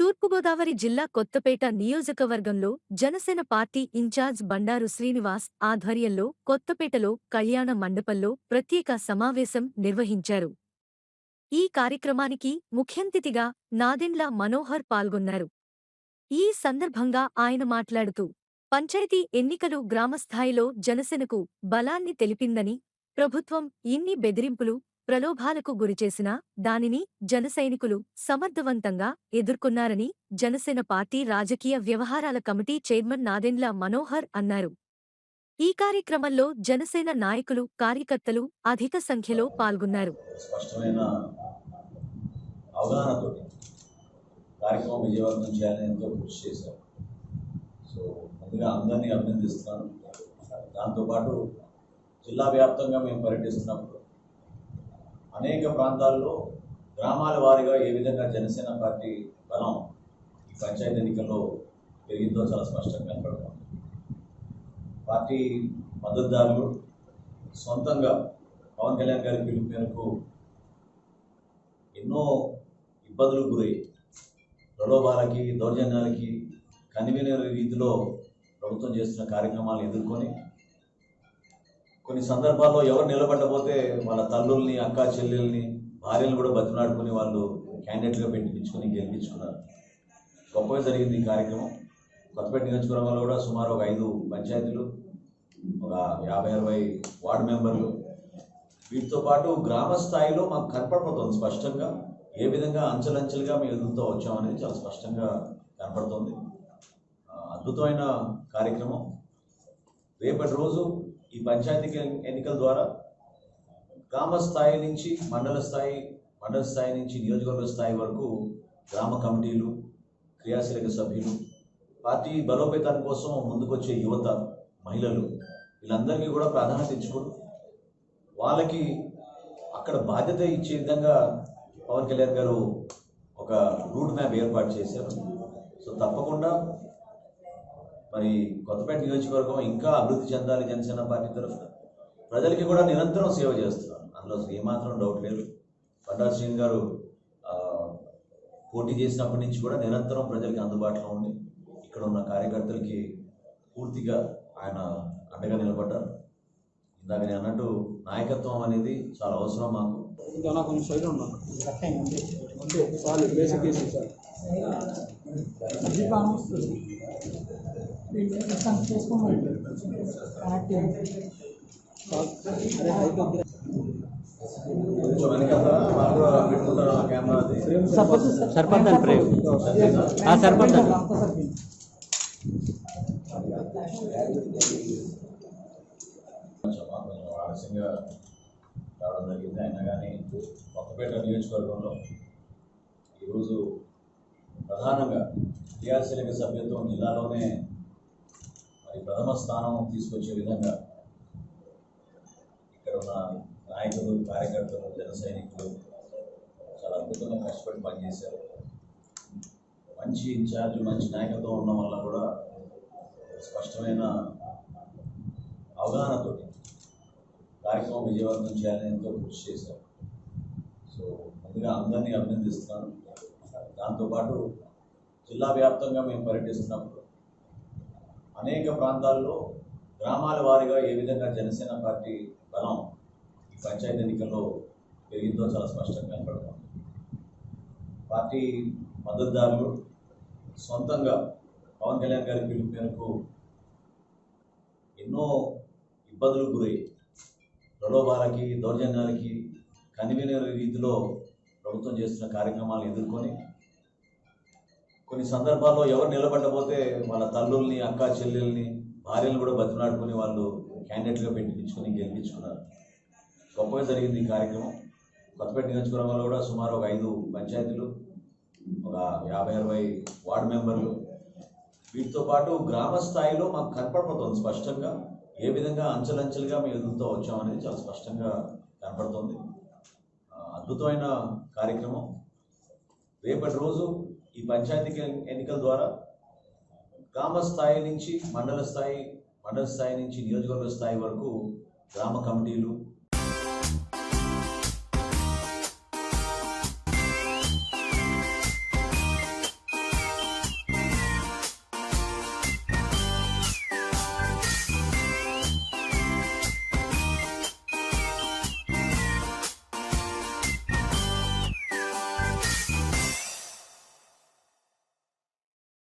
తూర్పుగోదావరి జిల్లా కొత్తపేట నియోజకవర్గంలో Janasena party incharge Bandaru Srinivas ఆధ్వర్యంలో కొత్తపేటలో కళ్యాణ మండపంలో ప్రత్యేక సమావేశం నిర్వహించారు. ఈ కార్యక్రమానికి ముఖ్యంతిథిగా నాదెండ్ల మనోహర్ పాల్గొన్నారు. ఈ సందర్భంగా ఆయన మాట్లాడుతూ పంచాయతీ ఎన్నికలు గ్రామస్థాయిలో జనసేనకు బలాన్ని తెలిపిందని ప్రభుత్వం ఇన్ని బెదిరింపులు ప్రలోభాలకు గురిచేసినా దానిని జనసైనికులు సమర్థవంతంగా ఎదుర్కొన్నారని జనసేన పార్టీ రాజకీయ వ్యవహారాల కమిటీ చైర్మన్ నాదెండ్ల మనోహర్ అన్నారు. ఈ కార్యక్రమంలో జనసేన నాయకులు కార్యకర్తలు అధిక సంఖ్యలో పాల్గొన్నారు. స్పష్టమైన అవగాహనతో కార్యక్రమం విజయవంతం చేయాలని ఎంతో కృషి చేశారు. సో ముందుగా అందరినీ అభినందిస్తున్నాను. దాంతోపాటు జిల్లా వ్యాప్తంగా మేము పర్యటిస్తున్నప్పుడు అనేక ప్రాంతాల్లో గ్రామాల వారీగా ఏ విధంగా జనసేన పార్టీ బలం ఈ పంచాయతీ ఎన్నికల్లో పెరిగిందో చాలా స్పష్టంగా కనపడుతుంది. పార్టీ మద్దతుదారులు సొంతంగా పవన్ కళ్యాణ్ గారి పిలుపు మేరకు ఎన్నో ఇబ్బందులకు గురై ప్రలోభాలకి దౌర్జన్యాలకి కనివిన రీతిలో ప్రభుత్వం చేస్తున్న కార్యక్రమాలు ఎదుర్కొని కొన్ని సందర్భాల్లో ఎవరు నిలబడకపోతే వాళ్ళ తల్లుల్ని అక్క చెల్లెల్ని భార్యలు కూడా బతినాడుకుని వాళ్ళు క్యాండిడేట్గా పెట్టించుకొని గెలిపించుకున్నారు. గొప్పగా జరిగింది ఈ కార్యక్రమం. కొత్తపేట నియోజకవర్గంలో కూడా సుమారు ఒక ఐదు పంచాయతీలు ఒక యాభై అరవై వార్డు మెంబర్లు. వీటితో పాటు గ్రామ స్థాయిలో మాకు కనపడిపోతుంది స్పష్టంగా. ఏ విధంగా అంచెలంచెలుగా మేము ఎదుగుతూ వచ్చామనేది చాలా స్పష్టంగా కనపడుతుంది. అద్భుతమైన కార్యక్రమం. రేపటి రోజు ఈ పంచాయతీ ఎన్నికల ద్వారా గ్రామ స్థాయి నుంచి మండల స్థాయి మండల స్థాయి నుంచి నియోజకవర్గ స్థాయి వరకు గ్రామ కమిటీలు క్రియాశీలక సభ్యులు పార్టీ బలోపేతం కోసం ముందుకొచ్చే యువత మహిళలు వీళ్ళందరికీ కూడా ప్రాధాన్యత ఇచ్చుకోరు వాళ్ళకి అక్కడ బాధ్యత ఇచ్చే విధంగా పవన్ కళ్యాణ్ గారు ఒక రూట్ మ్యాప్ ఏర్పాటు చేశారు. సో తప్పకుండా మరి కొత్తపేట నియోజకవర్గం ఇంకా అభివృద్ధి చెందాలి జనసేన పార్టీ తరఫున ప్రజలకి కూడా నిరంతరం సేవ చేస్తున్నారు అందులో ఏమాత్రం డౌట్ లేదు. బండారు శ్రీని గారు ఆ, పోటీ చేసినప్పటి నుంచి కూడా నిరంతరం ప్రజలకి అందుబాటులో ఉండి ఇక్కడ ఉన్న కార్యకర్తలకి పూర్తిగా ఆయన అండగా నిలబడ్డారు. ఇందాక నేను అన్నట్టు నాయకత్వం అనేది చాలా అవసరం మాకు. ఇంకా నాకు కొంచెం సైడ్ ఉన్నాను అంతే చాలు బేసిక్ వేసి ఆ ప్రేమ్ కొంచెం ఆలస్యంగా రావడం జరిగింది అయినా కానీ కొత్తపేట నియోజకవర్గంలో ఈరోజు ప్రధానంగా క్రియాశీలక సభ్యత్వం జిల్లాలోనే మరి ప్రథమ స్థానం తీసుకొచ్చే విధంగా ఇక్కడ ఉన్న నాయకులు కార్యకర్తలు జన సైనికులు చాలా అద్భుతంగా కష్టపడి పనిచేశారు. మంచి ఇన్ఛార్జ్ మంచి నాయకత్వం ఉండడం వల్ల కూడా స్పష్టమైన అవగాహనతో కార్యక్రమం విజయవంతం చేయాలని ఎంతో కృషి చేశారు. సో ముందుగా అందరినీ అభినందిస్తున్నాను. దాంతోపాటు జిల్లా వ్యాప్తంగా మేము పర్యటిస్తున్నప్పుడు అనేక ప్రాంతాల్లో గ్రామాల వారీగా ఏ విధంగా జనసేన పార్టీ బలం ఈ పంచాయతీ ఎన్నికల్లో పెరిగిందో చాలా స్పష్టంగా కనపడుతుంది. పార్టీ మద్దతుదారులు సొంతంగా పవన్ కళ్యాణ్ గారి పిలుపు మేరకు ఎన్నో ఇబ్బందులకు గురై ప్రలోభాలకి దౌర్జన్యాలకి కనివిన రీతిలో ప్రభుత్వం చేస్తున్న కార్యక్రమాలను ఎదుర్కొని కొన్ని సందర్భాల్లో ఎవరు నిలబడకపోతే వాళ్ళ తల్లుల్ని అక్క చెల్లెల్ని భార్యలు కూడా బతిమలాడుకుని వాళ్ళు క్యాండిడేట్గా పెట్టించుకొని గెలిపించుకున్నారు. గొప్పగా జరిగింది ఈ కార్యక్రమం. కొత్తపేట నియోజకవర్గంలో కూడా సుమారు ఒక ఐదు పంచాయతీలు ఒక యాభై అరవై వార్డు మెంబర్లు. వీటితో పాటు గ్రామ స్థాయిలో మాకు కనపడిపోతుంది స్పష్టంగా. ఏ విధంగా అంచెలంచెలుగా మేము ఎదుగుతూ వచ్చామనేది చాలా స్పష్టంగా కనపడుతుంది. అద్భుతమైన కార్యక్రమం. రేపటి రోజు ఈ పంచాయతీ ఎన్నికల ద్వారా గ్రామ స్థాయి నుంచి మండల స్థాయి మండల స్థాయి నుంచి నియోజకవర్గ స్థాయి వరకు గ్రామ కమిటీలు